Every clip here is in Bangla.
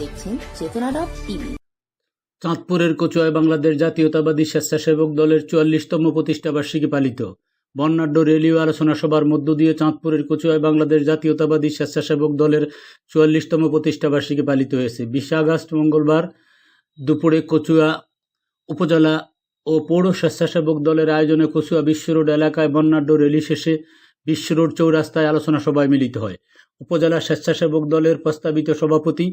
দেখছেন চেতনা ডট টিভি। চাঁদপুরের কচুয়ায় বাংলাদেশ জাতীয়তাবাদী স্বেচ্ছাসেবক দলের চুয়াল্লিশতম প্রতিষ্ঠাবার্ষিকী পালিত। বর্ণাঢ্য রেলি ও আলোচনা সভার মধ্য দিয়ে চাঁদপুরের কচুয়ায় বাংলাদেশ জাতীয়তাবাদী স্বেচ্ছাসেবক দলের চুয়াল্লিশতম প্রতিষ্ঠাবার্ষিকী পালিত হয়েছে। বিশে আগস্ট, মঙ্গলবার দুপুরে কচুয়া উপজেলা ও পৌর স্বেচ্ছাসেবক দলের আয়োজনে কচুয়া বিশ্ব রোড এলাকায় বর্ণাঢ্য রেলি শেষে বিশ্ব রোড চৌরাস্তায় আলোচনা সভায় মিলিত হয়। উপজেলা স্বেচ্ছাসেবক দলের প্রস্তাবিত সভাপতি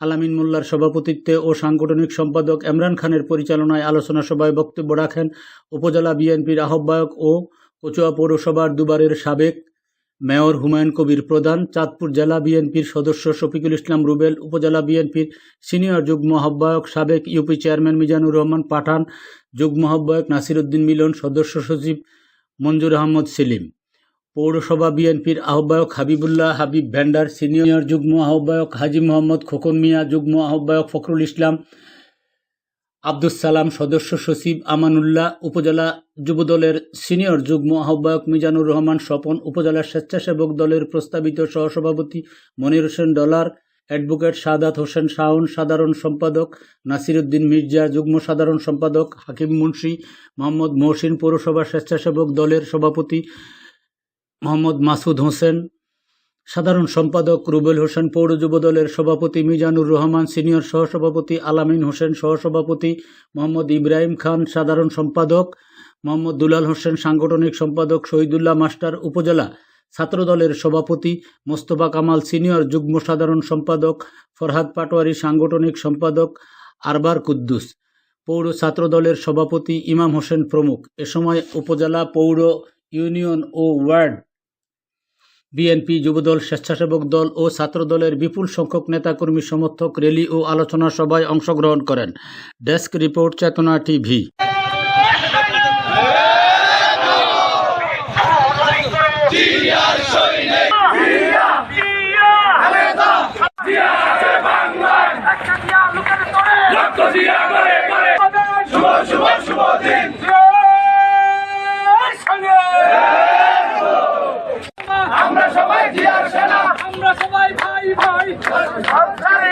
আলামিন মোল্লার সভাপতিত্বে ও সাংগঠনিক সম্পাদক এমরান খানের পরিচালনায় আলোচনা সভায় বক্তব্য রাখেন উপজেলা বিএনপির আহ্বায়ক ও কচুয়া পৌরসভার দুবারের সাবেক মেয়র হুমায়ুন কবির প্রধান, চাঁদপুর জেলা বিএনপির সদস্য শফিকুল ইসলাম রুবেল, উপজেলা বিএনপির সিনিয়র যুগ্ম আহ্বায়ক সাবেক ইউপি চেয়ারম্যান মিজানুর রহমান পাঠান, যুগ্ম আহ্বায়ক নাসিরউদ্দিন মিলন, সদস্য সচিব মঞ্জুর আহমদ সেলিম। পৌরসভা বিএনপির আহ্বায়ক হাবিবুল্লাহ হাবিব ভ্যান্ডার, সিনিয়র যুগ্ম আহ্বায়ক হাজি মোহাম্মদ খোকন মিয়া, যুগ্ম আহ্বায়ক ফখরুল ইসলাম, আব্দুস সালাম সদস্য সচিব আমানুল্লাহ, উপজেলা যুবদলের সিনিয়র যুগ্ম আহ্বায়ক মিজানুর রহমান, স্বপন উপজেলা স্বেচ্ছাসেবক দলের প্রস্তাবিত সহসভাপতি মনির হোসেন ডলার, অ্যাডভোকেট সাদাত হোসেন শাহন সাধারণ সম্পাদক নাসিরউদ্দিন মির্জা, যুগ্ম সাধারণ সম্পাদক হাকিম মুন্সি, মোহাম্মদ মহসিন পৌরসভা স্বেচ্ছাসেবক দলের সভাপতি মোহাম্মদ মাসুদ হোসেন, সাধারণ সম্পাদক রুবেল হোসেন পৌর যুব দলের সভাপতি মিজানুর রহমান, সিনিয়র সহসভাপতি আলামিন হোসেন, সহসভাপতি মোহাম্মদ ইব্রাহিম খান, সাধারণ সম্পাদক মোহাম্মদ দুলাল হোসেন, সাংগঠনিক সম্পাদক শহীদুল্লাহ মাস্টার উপজেলা ছাত্রদলের সভাপতি মোস্তফা কামাল, সিনিয়র যুগ্ম সাধারণ সম্পাদক ফরহাদ পাটোয়ারি, সাংগঠনিক সম্পাদক আরবার কুদ্দুস, পৌর ছাত্রদলের সভাপতি ইমাম হোসেন প্রমুখ। এ সময় উপজেলা পৌর ইউনিয়ন ও ওয়ার্ড বিএনপি যুবদল, স্বেচ্ছাসেবক দল ও ছাত্রদলের বিপুল সংখ্যক নেতাকর্মী সমর্থক র্যালি ও আলোচনা সভায় অংশগ্রহণ করেন। ডেস্ক রিপোর্ট, চেতনা টিভি। Alkışlar